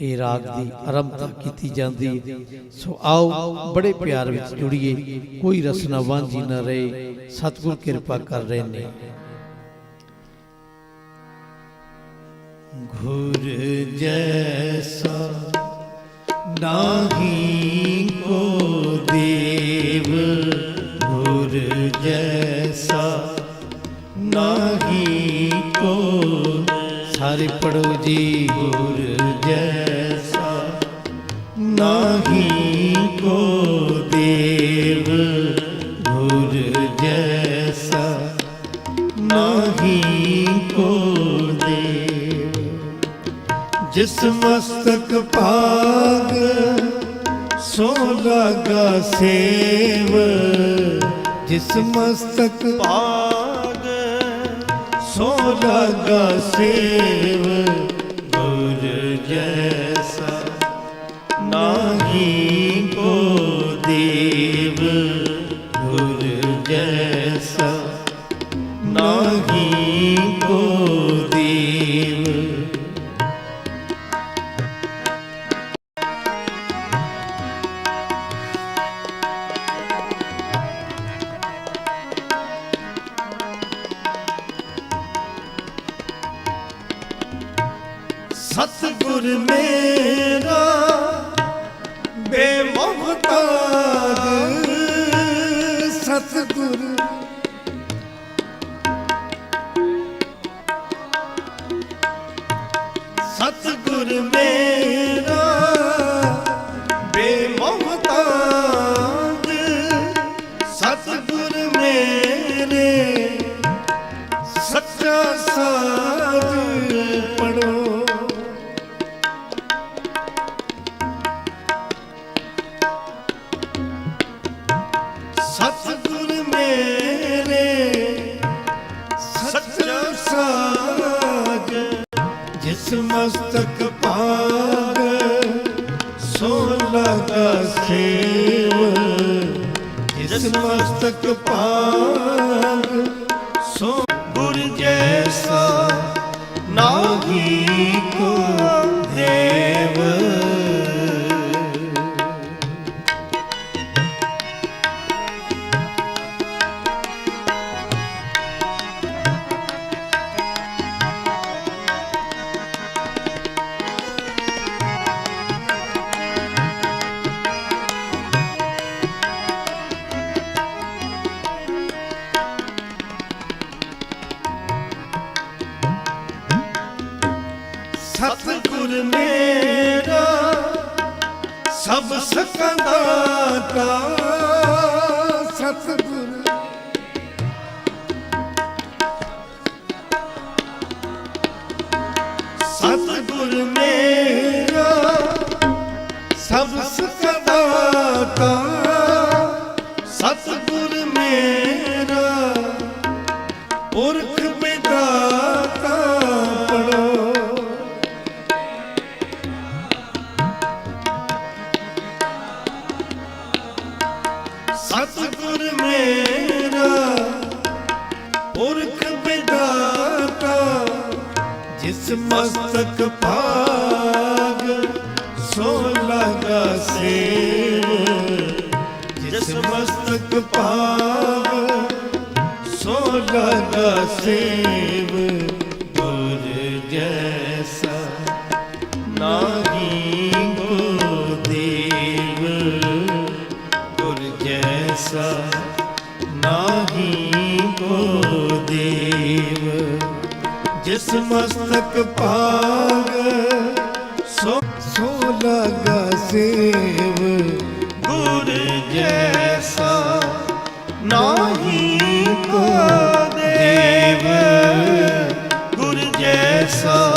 ਇਹ ਰਾਗ ਦੀ ਆਰੰਭਤਾ ਕੀਤੀ ਜਾਂਦੀ। ਸੋ ਆਓ ਬੜੇ ਪਿਆਰ ਵਿੱਚ ਜੁੜੀਏ। ਕੋਈ ਰਸਨਾ ਵਾਂਝੀ ਨਾ ਰਹੇ। ਸਤਿਗੁਰ ਕਿਰਪਾ ਕਰ ਰਹੇ ਨੇ। ਘੁਰ ਜੈਸਾ ਨਾਹੀ ਕੋ ਦੇਵ ਘੁਰ ਜੈਸਾ ਨਾਹੀ ਕੋ ਸਾਰੇ ਪੜੋ ਜੀ ਗੁਰ ਜੈਸਾ, ਨਾਹੀ ਕੋ ਦੇਵ ਗੁਰ ਜੈਸਾ, ਨਾਹੀ ਕੋ ਦੇਵ। ਜਿਸ ਮਸਤਕ ਭਾਗ ਸੋ ਲਗਾ ਸੇਵ, ਜਿਸ ਮਸਤਕ ਭਾਗ ਲਾਗਾ ਸੇਵ ਗੁਰ ਜੈਸਾ ਨਾਹੀ ਕੋ ਦੇਵ ਗੁਰ ਜੈਸਾ ਨਾਹੀ ਕੋ ਜਿਸ ਮਸਤਕ ਭਾਗ ਸਤਿਗੁਰ ਮੇਰਾ ਸਭ ਸਕਾ ਦਾਤਾ ਸਤਿਗੁਰ। ਸਤਿਗੁਰ ਮੇਰਾ ਸਭ ਸਕਾ ਦਾਤਾ ਸਤਿਗੁਰ ਮੇਰਾ। ਪੁਰਖ ਸਤਿਗੁਰ ਮੇਰਾ, ਪੁਰਖ ਬਿਦਾਤਾ, ਜਿਸ ਮਸਤਕ ਭਾਗ ਸੋ ਲਗਾ ਸੇਵ, ਜਿਸ ਮਸਤਕ ਭਾਗ ਸੋ ਲਗਾ ਸੇਵ ਨਾਹੀ ਕੋ ਦੇਵ, ਜਿਸ ਮਸਤਕ ਭਾਗ, ਸੋ ਸੋ ਲਗਾ ਸੇਵ, ਗੁਰ ਜੈਸਾ ਨਾਹੀ ਕੋ ਦੇਵ, ਗੁਰ ਜੈਸਾ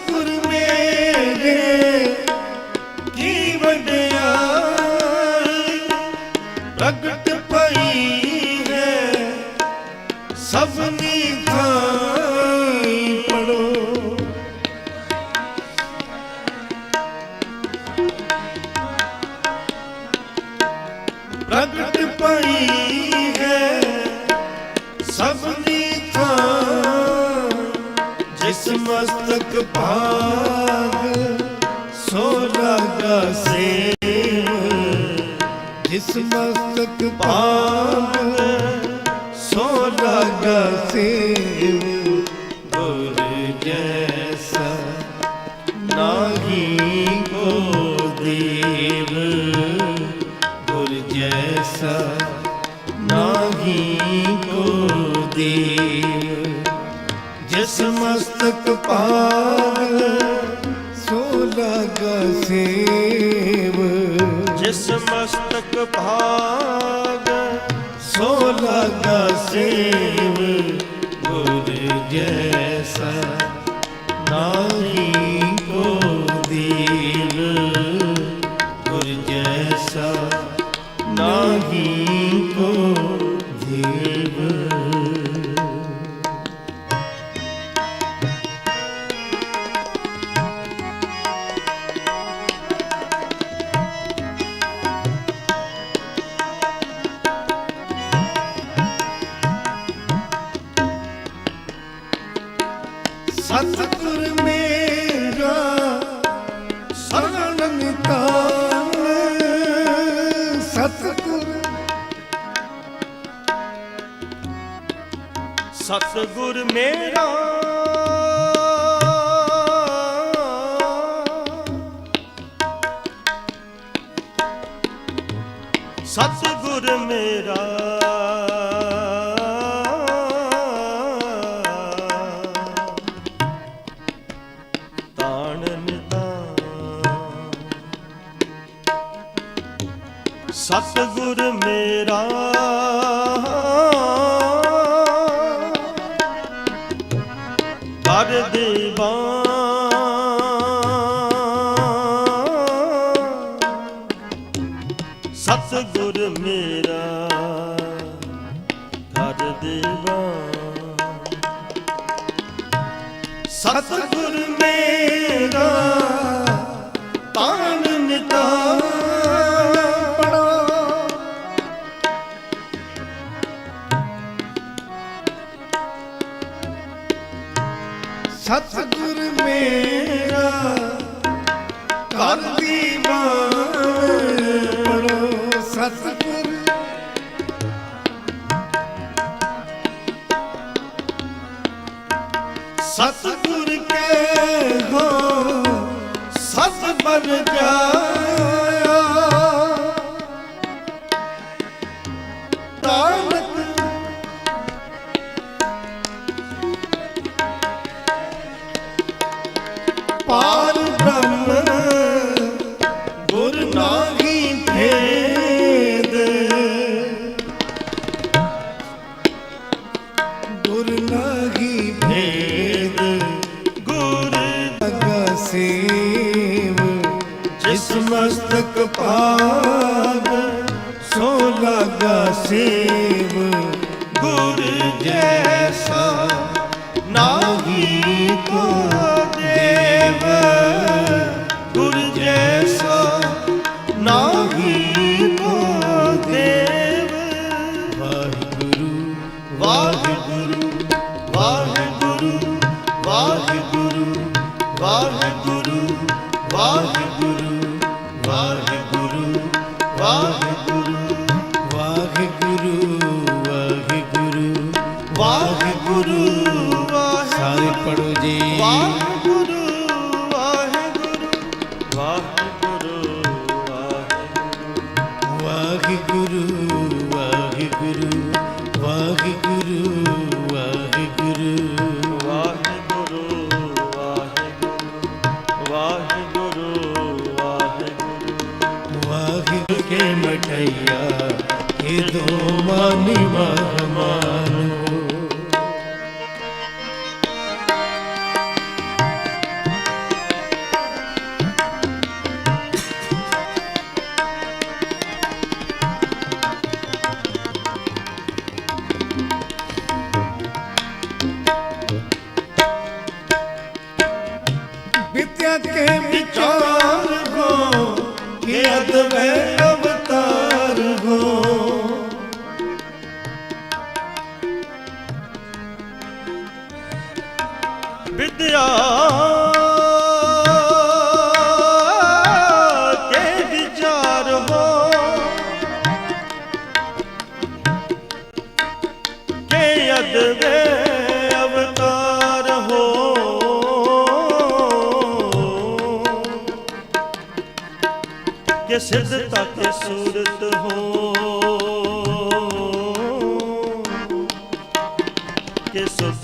ਸਤਿਗੁਰ ਮੇਰੇ ਕੀ ਵਡਿਆਈ ਪ੍ਰਗਟ ਮਸਤਕ ਭਾਗ ਸੋ ਲਗਾ ਸੇਵ ਜਿਸ ਮਸਤਕ ਭਾਗ ਸੋ ਲਗਾ ਸੇਵ ਗੁਰ ਜੈਸਾ ਨਾਹੀ ਕੋ ਦੇਵ ਗੁਰ ਜੈਸਾ ਨਾਹੀ ਕੋ ਦੇਵ ਮਸਤਕ ਪਾਗ ਸੋ ਲਗਾ ਸੇਵ। ਜਿਸ ਮਸਤਕ ਭਾਗ ਸੋ ਲਗਾ ਸੇਵ। ਗੁਰ ਜੈਸਾ ਸਤਿਗੁਰ ਮੇਰਾ। ਸਤਿਗੁਰ ਮੇਰਾ। ਤਾਣ ਨਿਤਾਨ ਸਤਿਗੁਰ ਮੇਰਾ। ਸਤਿਗੁਰ ਮੇਰਾ ਕਰ ਦੀ ਬਾਣ ਸਤਿਗੁਰ। ਸਤਿਗੁਰ ਕਰ ਜਾ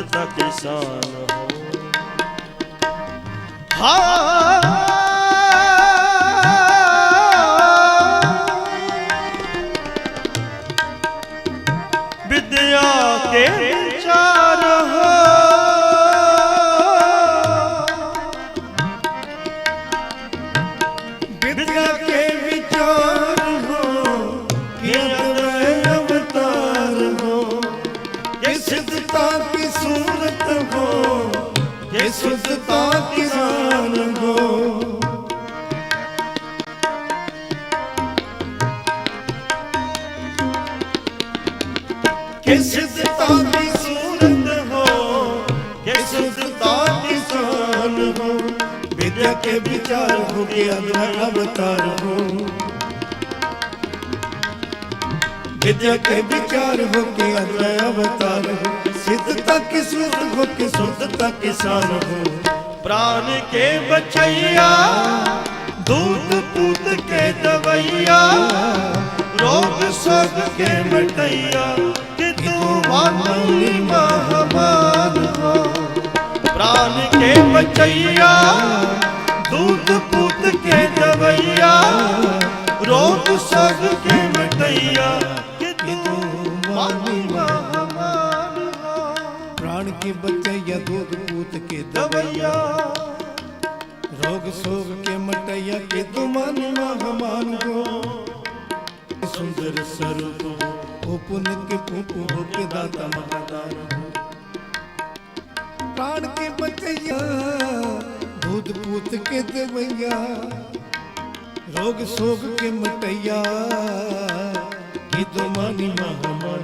ਕਿ ਸੁਧਤਾ ਕਿਸਾਨ ਹਾਂ। ਸੁਸਤਾ ਕਿਸਾਨ ਗੋ ਕਿਸ ਸੁਸਤਾ ਦੀ ਸੂਰਤ ਹੋ ਕਿਸ ਸੁਸਤਾ ਕਿਸਾਨ ਹੋ। ਵਿਦਿਆ ਕੇ ਵਿਚਾਰ ਹੋ ਗਿਆ ਮੇਰਾ ਅਵਤਾਰ ਹੋ। ਵਿਦਿਆ ਕੇ ਵਿਚਾਰ ਹੋ ਕੇ ਅੰਦਰ ਅਵਤਾਰ ਸਿੱਧ ਤੱਕ ਸੁਧ ਹੋ ਕੇ ਸੁਧ ਤੱਕ ਸਾਨ ਹੋ। ਪ੍ਰਾਨ ਕੇ ਬਚਈਆ ਦੂਤ ਪੂਤ ਕੇ ਦਵਈਆ, ਰੋਗ ਸਭ ਕੇ ਮਟਈਆ ਕਿ ਤੂੰ ਵਾਨੀ ਮਹਾਮਾਨ ਹੋ। ਪ੍ਰਾਨ ਕੇ ਬਚਈਆ ਦੂਤ ਪੂਤ ਕੇ ਦਵਈਆ, ਰੋਗ ਸਭ ਕੇ ਮਟਈਆ के बचैया दूध पूत के दवैया रोग सोग के मटैया के तुमान महमान हो सुंदर स्वरूप हो पुन के पुपु हो के दाता महादान हो प्राण के बचैया दूध पूत के देवैया रोग सोग के मटैया की तुमानी महामान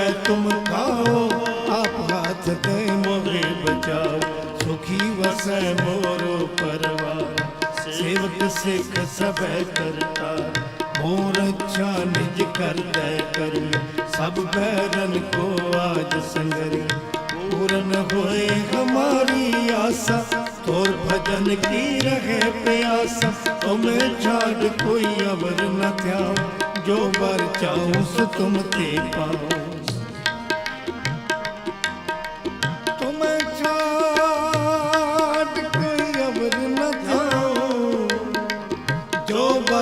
तुम खाओ आप हाथ दे मोहे बचाओ सुखी वसै मोरो परवार सेवक सिख सबे करता मोर अच्छा निज कर दे करी सब बैरन को आज संगरी पूर्ण होए हमारी आशा तोर भजन की रहे प्यासा तुम्हें छाड़ कोई अवर न ध्याओ जो बर चाहूं सो तुम ते पाओ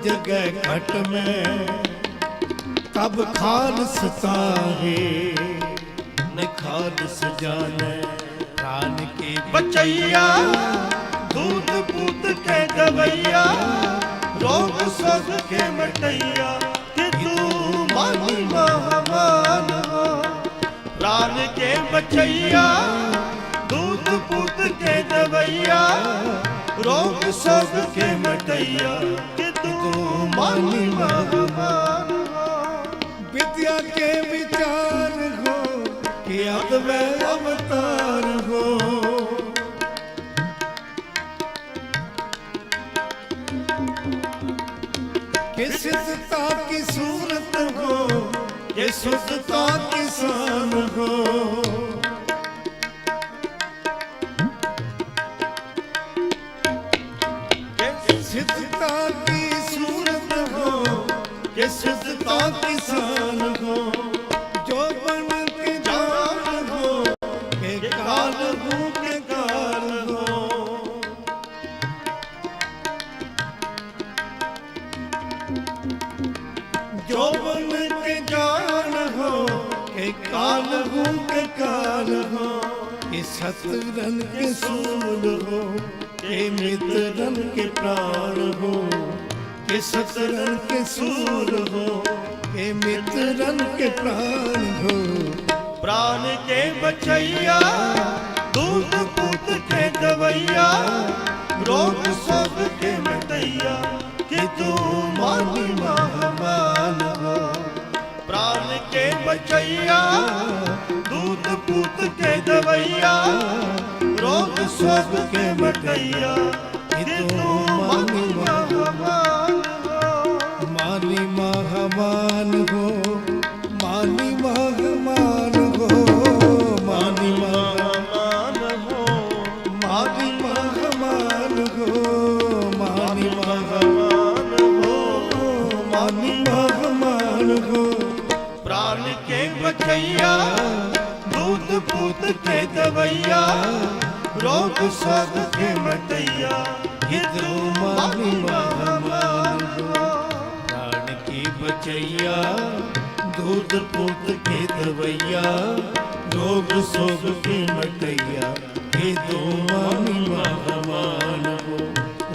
जगह घट में तब खालसता है न खालस जाने प्राण के बचैया दूध पूत के दवैया रोग सोग के मटैया कि तू मानी महामान हो प्राण के बचैया दूध पूत के दवैया रोग सोग के मटैया कि तू मानी महामान हो विद्या के विचार हो कि अद्वैत अवतार हो कि सिद्धता की सूरत हो कि शुद्धता की शान हो ਕਾਲ ਹੂੰ ਕੇ ਕਾਲ ਹਾਂ ਇਹ ਸਤਿਗੁਰਨ ਕੇ ਸੂਲ ਹੋ ਇਹ ਮਿੱਤਰਨ ਕੇ ਪ੍ਰਾਨ ਹੋ ਇਹ ਸਤਿਗੁਰਨ ਕੇ ਸੂਲ ਹੋ ਇਹ ਮਿੱਤਰਨ ਕੇ ਪ੍ਰਾਨ ਹੋ। ਪ੍ਰਾਨ ਕੇ ਬਚਈਆ ਦੁੱਖ ਪੁੱਤ ਕੇ ਦਵਈਆ, ਰੋਗ ਸਭ ਕੇ ਮਟਈਆ, ਕਿ ਤੂੰ ਮਾਨੀ बचैया दूध पूत के दवैया रोग सब के मटैया कि तू मानी बचैया दूध पूत के दवैया रोग सब के मटैया ये तू मानी महामान हो प्राण की बचैया दूध पुत के दवैया रोग सोग के मटैया हे दो मानी महामान हो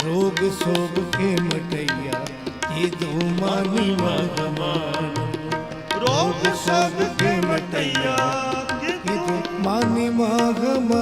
रोग सोग के मटैया ये ਭੋਗ ਸਭ ਕੀਮਤਿਆ ਕਿਤੇ ਮਾਨੀ ਮਾਗਮਾ